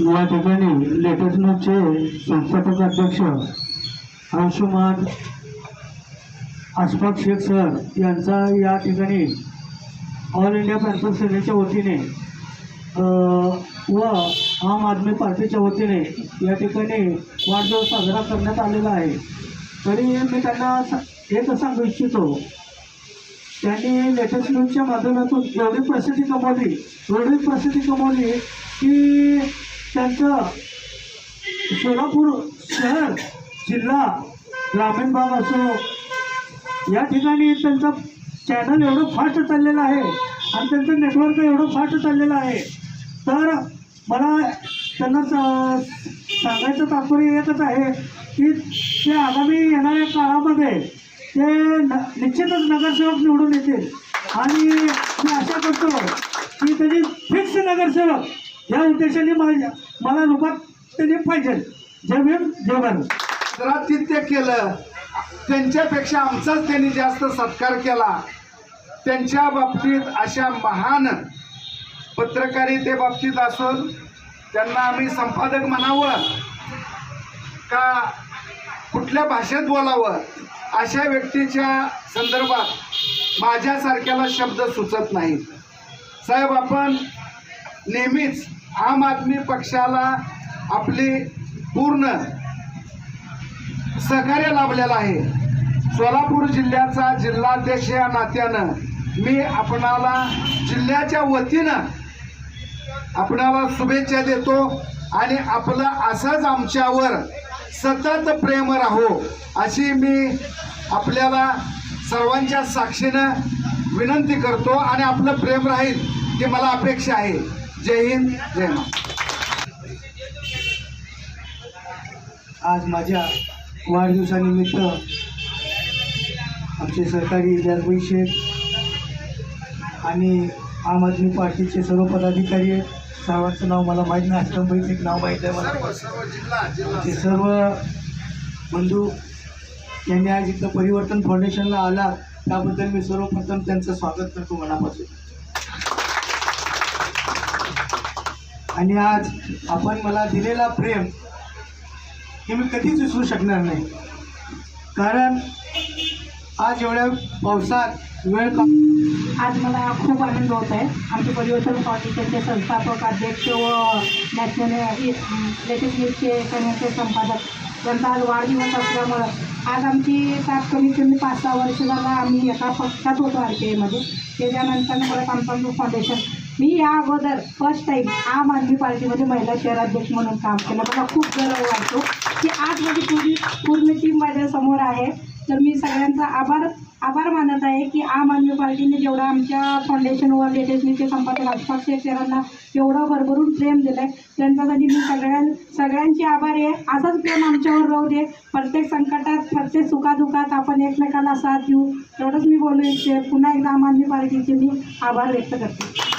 या ठिकाणी लेटेस्ट न्यूजचे संस्थापक अध्यक्ष अंशुमान आशफाक शेख सर यांचा या ठिकाणी ऑल इंडिया पॅन्थर सेनेच्या वतीने व आम आदमी पार्टीच्या वतीने या ठिकाणी वाढदिवस साजरा करण्यात आलेला आहे. तरी मी त्यांना स- एक सांगू इच्छितो त्यांनी लेटेस्ट न्यूजच्या माध्यमातून एवढी प्रसिद्धी कमवली एवढी प्रसिद्धी कमवली की त्यांचं सोलापूर शहर जिल्हा ग्रामीण भाग असो या ठिकाणी त्यांचं चॅनल एवढं फास्ट चाललेलं आहे आणि त्यांचं नेटवर्क एवढं फास्ट चाललेलं आहे. तर मला त्यांना स- सांगायचं तात्पर्य एकच आहे की ते आगामी येणाऱ्या काळामध्ये ते न निश्चितच नगरसेवक निवडून येतील. आणि मी आशा करतो की त्यांनी फिक्स नगरसेवक या उद्देशाने माझ्या मला रूपात त्यांनी पाहिजे. जय भीम जय भारत. केलं. त्यांच्यापेक्षा आमचाच त्यांनी जास्त सत्कार केला. त्यांच्या बाबतीत अशा महान पत्रकारिते बाबतीत असून त्यांना आम्ही संपादक म्हणावं का कुठल्या भाषेत बोलावं? अशा व्यक्तीच्या संदर्भात माझ्यासारख्याला शब्द सुचत नाहीत. साहेब आपण नेहमीच आम आदमी पक्षाला आपली पूर्ण सहकार्य लाभलेलं आहे. सोलापूर जिल्ह्याचा जिल्हाध्यक्ष या नात्यानं मी आपणाला जिल्ह्याच्या वतीनं आपणाला शुभेच्छा देतो आणि आपलं असंच आमच्यावर सतत प्रेम राहो अशी मी आपल्याला सर्वांच्या साक्षीनं विनंती करतो आणि आपलं प्रेम राहील ही मला अपेक्षा आहे. जय हिंद जय महाराष्ट्र. आज माझ्या वाढदिवसानिमित्त आमचे सहकारी इलियासभाई शेख आणि आम आदमी पार्टीचे सर्व पदाधिकारी आहेत. सर्वांचं नाव मला माहीत नाही अष्टमबाईचं एक नाव माहीत आहे मला. ते सर्व बंधू यांनी आज इथं परिवर्तन फाउंडेशनला आला. त्याबद्दल मी सर्वप्रथम त्यांचं स्वागत करतो मनापासून. आणि आज आपण मला दिलेला प्रेम हे मी कधीच विसरू शकणार नाही. कारण आज एवढ्या पावसात वेळ का आज मला खूप आनंद होत आहे. आमचे परिवर्तन फाउंडेशनचे संस्थापक अध्यक्ष व नॅशनल लेटेस्ट न्यूजचे संपादक त्यांचा आज वाढदिवस असल्यामुळं आज आमची सात कमीत कमी पाच सहा वर्ष झाला आम्ही एका पक्षात होतो आर के एमध्ये त्याच्यानंतर परत आमचं फाउंडेशन मी या अगोदर फर्स्ट टाईम आम आदमी पार्टीमध्ये महिला शहराध्यक्ष म्हणून काम केलं. मला खूप गर्व वाटतो की आज माझी पूर्ण पूर्ण टीम माझ्यासमोर आहे. तर मी सगळ्यांचा आभार आभार मानत आहे की आम आदमी पार्टीने जेवढा आमच्या फाउंडेशनवर लेटेस्ट संपादक आसपास शेख यांना एवढं भरभरून प्रेम दिलं आहे त्यांच्यासाठी मी सगळ्यां सगळ्यांचे आभार आहे. असंच प्रेम आमच्यावर राहू दे. प्रत्येक संकटात प्रत्येक सुखादुखात आपण एकमेकाला साथ देऊ. एवढंच मी बोलू इच्छिते. पुन्हा एकदा आम आदमी पार्टीचे मी आभार व्यक्त करते.